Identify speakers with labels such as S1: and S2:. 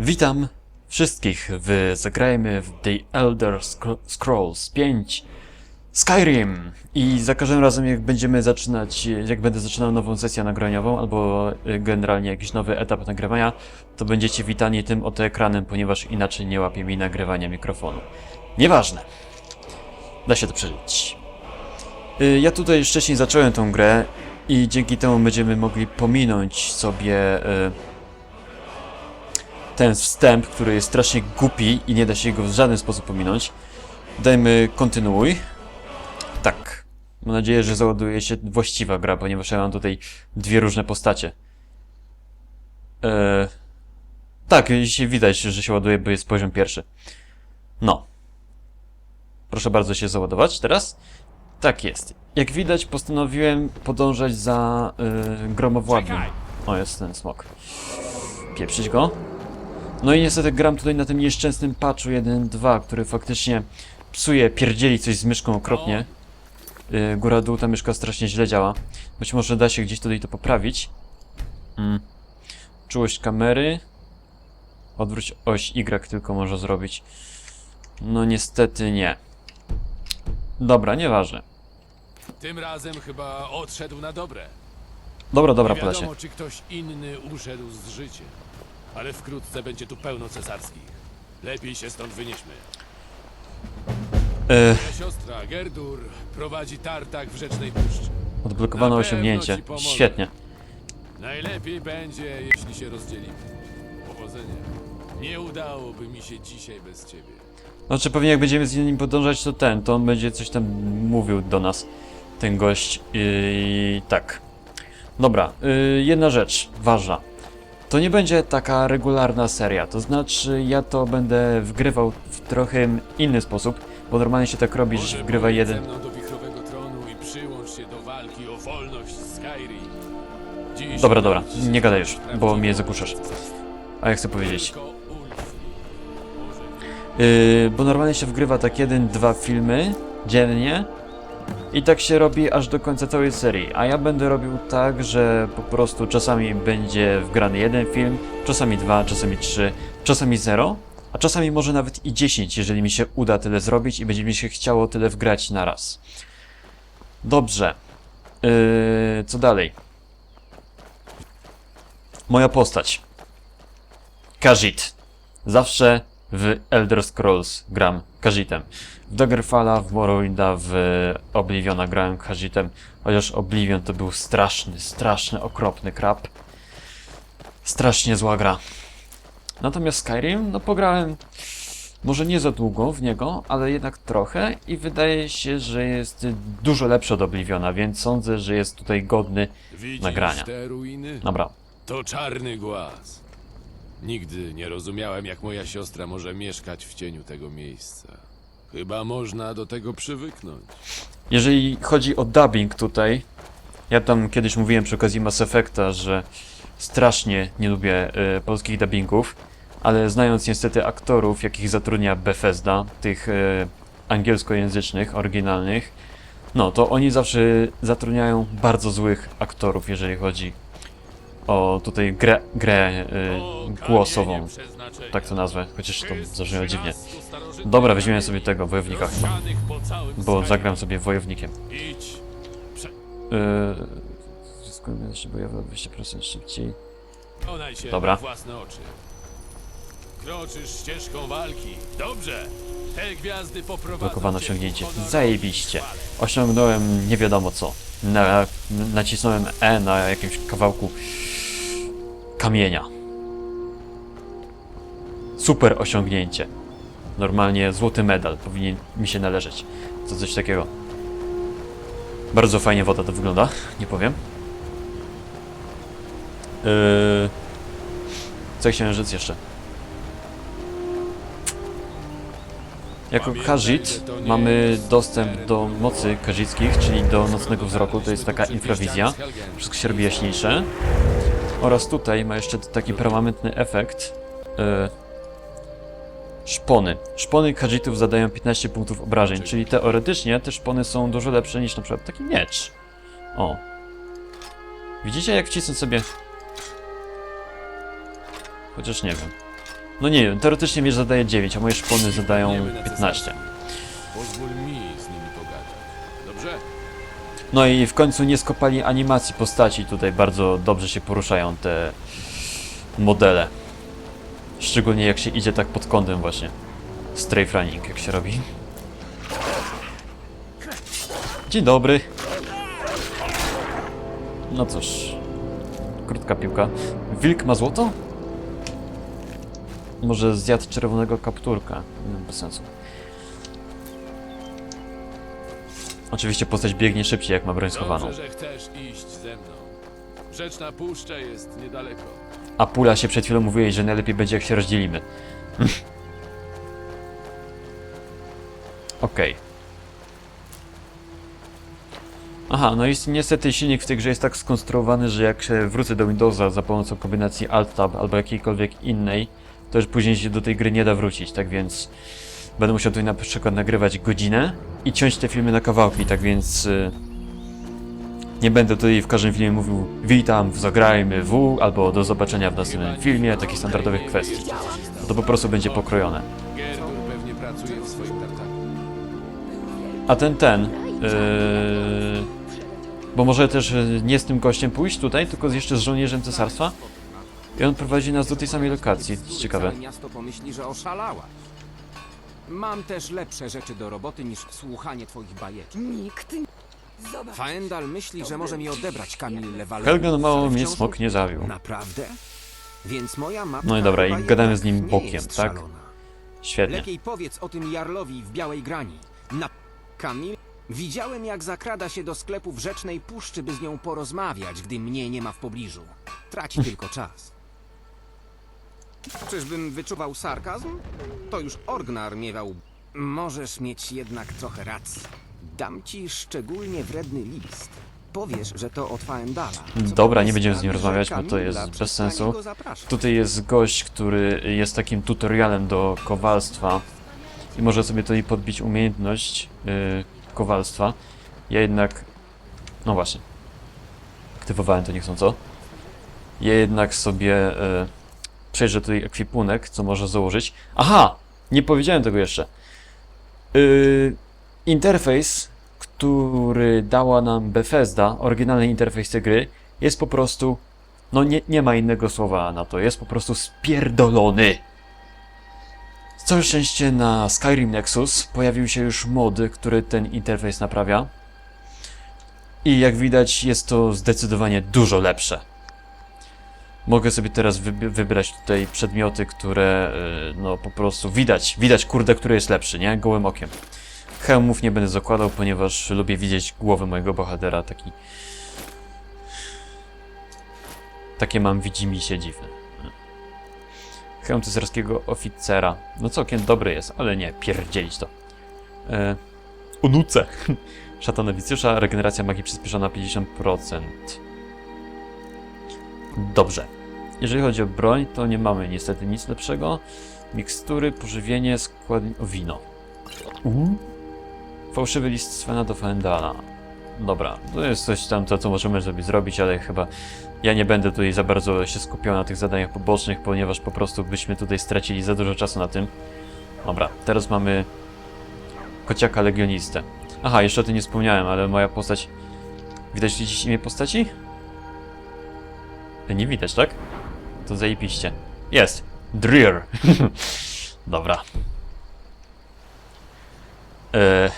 S1: Witam wszystkich w Zagrajmy w The Elder Scro- Scrolls 5 Skyrim i za każdym razem jak będziemy zaczynać, jak będę zaczynał nową sesję nagraniową albo y, generalnie jakiś nowy etap nagrywania, to będziecie witani tym oto ekranem, ponieważ inaczej nie łapie mi nagrywania mikrofonu. Nieważne. Da się to przeżyć. Y, Ja tutaj wcześniej zacząłem tą grę i dzięki temu będziemy mogli pominąć sobie y, ten wstęp, który jest strasznie głupi i nie da się go w żaden sposób pominąć. Dajmy kontynuuj. Tak. Mam nadzieję, że załaduje się właściwa gra, ponieważ ja mam tutaj dwie różne postacie. Eee, tak, widać, że się ładuje, bo jest poziom pierwszy. No. Proszę bardzo się załadować teraz. Tak jest. Jak widać, postanowiłem podążać za yy, gromowładnym. O, jest ten smok. Pieprzyć go. No i niestety gram tutaj na tym nieszczęsnym patchu 1.2, który faktycznie psuje, pierdzieli coś z myszką okropnie. Yy, góra dół ta myszka strasznie źle działa. Być może da się gdzieś tutaj to poprawić. Mm. Czułość kamery. Odwróć oś Y tylko może zrobić. No niestety nie. Dobra, nieważne.
S2: Tym razem chyba odszedł na dobre.
S1: Dobra, dobra,
S2: Nie wiadomo, czy ktoś inny uszedł z życiem. Ale wkrótce będzie tu pełno cesarskich. Lepiej się stąd wynieśmy. Moja siostra Gerdur prowadzi tartak w Rzecznej Puszczy.
S1: odblokowano
S2: Na pewno
S1: osiągnięcie.
S2: ci pomoże.
S1: Świetnie.
S2: Najlepiej będzie, jeśli się rozdzielimy. Powodzenia. Nie udałoby mi się dzisiaj bez ciebie.
S1: Znaczy pewnie jak będziemy z nim podążać, to ten, to on będzie coś tam mówił do nas, ten gość. I tak. Dobra, yy, jedna rzecz ważna. To nie będzie taka regularna seria, to znaczy ja to będę wgrywał w trochę inny sposób, bo normalnie się tak robi, że
S2: Może
S1: wgrywa jeden...
S2: ze mną do wichrowego tronu i przyłącz się do walki o wolność Skyrim. Dziś
S1: Dobra, dobra,
S2: się
S1: nie gadaj już, bo mnie zagłuszasz. A ja chcę powiedzieć.
S2: Tylko Ulfi. Może
S1: Yy, bo normalnie się wgrywa tak jeden, dwa filmy dziennie i tak się robi aż do końca całej serii. A ja będę robił tak, że po prostu czasami będzie wgrany jeden film, czasami dwa, czasami trzy, czasami zero, a czasami może nawet i dziesięć, jeżeli mi się uda tyle zrobić i będzie mi się chciało tyle wgrać na raz. Dobrze. Yy, co dalej? Moja postać. Khajiit. Zawsze w Elder Scrolls gram Khajiitem. W Daggerfalla, w Morrowinda, w Obliviona grałem Khajiitem, chociaż Oblivion to był straszny, straszny, okropny krab. Strasznie zła gra. Natomiast Skyrim, no pograłem może nie za długo w niego, ale jednak trochę i wydaje się, że jest dużo lepszy od Obliviona, więc sądzę, że jest tutaj godny
S2: Widzisz
S1: Nagrania.
S2: te ruiny?
S1: Dobra,
S2: To czarny głaz. Nigdy nie rozumiałem, jak moja siostra może mieszkać w cieniu tego miejsca. Chyba można do tego przywyknąć.
S1: Jeżeli chodzi o dubbing tutaj, ja tam kiedyś mówiłem przy okazji Mass Effecta, że strasznie nie lubię e, polskich dubbingów, ale znając niestety aktorów, jakich zatrudnia Bethesda, tych e, angielskojęzycznych, oryginalnych, no to oni zawsze zatrudniają bardzo złych aktorów, jeżeli chodzi o tutaj grę, grę e, głosową, tak to nazwę, chociaż to zabrzmiało dziwnie. Dobra, weźmiemy sobie tego wojownika chyba, bo zagram sobie wojownikiem. Yy, Zyskuję się bojowe o 20% szybciej. Dobra.
S2: Kroczysz ścieżką walki. Dobrze. Te gwiazdy poprowadzą w
S1: osiągnięcie. Zajebiście. Osiągnąłem nie wiadomo co. Na, nacisnąłem E na jakimś kawałku kamienia. Super osiągnięcie. Normalnie złoty medal powinien mi się należeć. To coś takiego. Bardzo fajnie woda to wygląda, nie powiem. Yy... Co chciałem rzec jeszcze? Jako
S2: nie
S1: mamy dostęp do mocy kazickich, czyli do nocnego wzroku, to jest taka infrawizja. Wszystko się robi jaśniejsze. Oraz tutaj ma jeszcze taki permanentny efekt. Yy, szpony. Szpony Khajiitów zadają 15 punktów obrażeń, czyli teoretycznie te szpony są dużo lepsze niż na przykład taki miecz. O. Widzicie jak wcisnąć sobie... Chociaż nie wiem. No nie wiem, teoretycznie miecz zadaje 9, a moje szpony zadają
S2: Wiemy, na co
S1: 15.
S2: Pozwól mi z nimi pogadać. Dobrze?
S1: No i w końcu nie skopali animacji postaci, tutaj bardzo dobrze się poruszają te modele. Szczególnie jak się idzie tak pod kątem właśnie. Strafe running, jak się robi. Dzień dobry. No cóż. Krótka piłka. Wilk ma złoto? Może zjadł czerwonego kapturka. No, bez sensu. Oczywiście postać biegnie szybciej, jak ma broń schowaną.
S2: Dobrze, że chcesz iść ze mną. Rzeczna puszcza jest niedaleko.
S1: A Pula się przed chwilą mówiłeś, że najlepiej będzie jak się rozdzielimy. Okej. Aha, no i niestety silnik w tej grze jest tak skonstruowany, że jak się wrócę do Windowsa za pomocą kombinacji Alt-Tab albo jakiejkolwiek innej, to już później się do tej gry nie da wrócić, tak więc będę musiał tutaj na przykład nagrywać godzinę i ciąć te filmy na kawałki, tak więc y, nie będę tutaj w każdym filmie mówił witam, zagrajmy w albo do zobaczenia w następnym filmie, takich standardowych kwestii. To po prostu będzie pokrojone. A ten, ten, yy, bo może też yy, nie z tym gościem pójść tutaj, tylko jeszcze z żołnierzem cesarstwa? I on prowadzi nas do tej samej lokacji, ciekawe.
S3: Miasto pomyśli, że oszalałaś. Mam też lepsze rzeczy do roboty niż słuchanie twoich bajeczek.
S4: Nikt. Zobacz.
S3: Faendal myśli, że może mi odebrać Kamillę Valerius,
S1: Helgen mało mnie smok nie zawił.
S3: Naprawdę? Więc moja matka
S1: No i dobra,
S3: chyba
S1: i gadamy
S3: jednak
S1: z nim
S3: nie
S1: bokiem,
S3: jest
S1: tak?
S3: szalona.
S1: Świetnie.
S3: Lepiej powiedz o tym Jarlowi w Białej Grani. Na... Kamil? Widziałem, jak zakrada się do sklepu w Rzecznej Puszczy, by z nią porozmawiać, gdy mnie nie ma w pobliżu. Traci tylko czas. Czyżbym wyczuwał sarkazm? To już Orgnar miewał. Możesz mieć jednak trochę racji. Dam ci szczególnie wredny list. Powiesz, że to od Faendala.
S1: Dobra, nie będziemy z nim rozmawiać, bo to jest bez sensu. Tutaj jest gość, który jest takim tutorialem do kowalstwa i może sobie tutaj podbić umiejętność yy, kowalstwa. Ja jednak... No właśnie. Aktywowałem to niechcąco. Ja jednak sobie yy, przejrzę tutaj ekwipunek, co może założyć. Aha! Nie powiedziałem tego jeszcze. Yy, interfejs, który dała nam Bethesda, oryginalny interfejs tej gry, jest po prostu no nie, nie ma innego słowa na to. Jest po prostu spierdolony. Całe szczęście na Skyrim Nexus pojawił się już mod, który ten interfejs naprawia. I jak widać jest to zdecydowanie dużo lepsze. Mogę sobie teraz wyb- wybrać tutaj przedmioty, które yy, no po prostu widać, widać kurde, który jest lepszy, nie? Gołym okiem. Hełmów nie będę zakładał, ponieważ lubię widzieć głowę mojego bohatera, taki takie mam widzimisię dziwne. Hełm cesarskiego oficera. No całkiem dobry jest, ale nie, pierdzielić to. E, unuce. Szata regeneracja magii przyspieszona o 50%. Dobrze. Jeżeli chodzi o broń, to nie mamy niestety nic lepszego. Mikstury, pożywienie, składnik... O, wino. Uuu. Fałszywy list Svena do Fendala. Dobra, to jest coś tam, to co możemy sobie zrobić, ale chyba ja nie będę tutaj za bardzo się skupiał na tych zadaniach pobocznych, ponieważ po prostu byśmy tutaj stracili za dużo czasu na tym. Dobra, teraz mamy kociaka legionistę. Aha, jeszcze o tym nie wspomniałem, ale moja postać... Widać gdzieś imię postaci? E, Nie widać, tak? To zajebiście. Jest! Dreer! Dobra. Eee,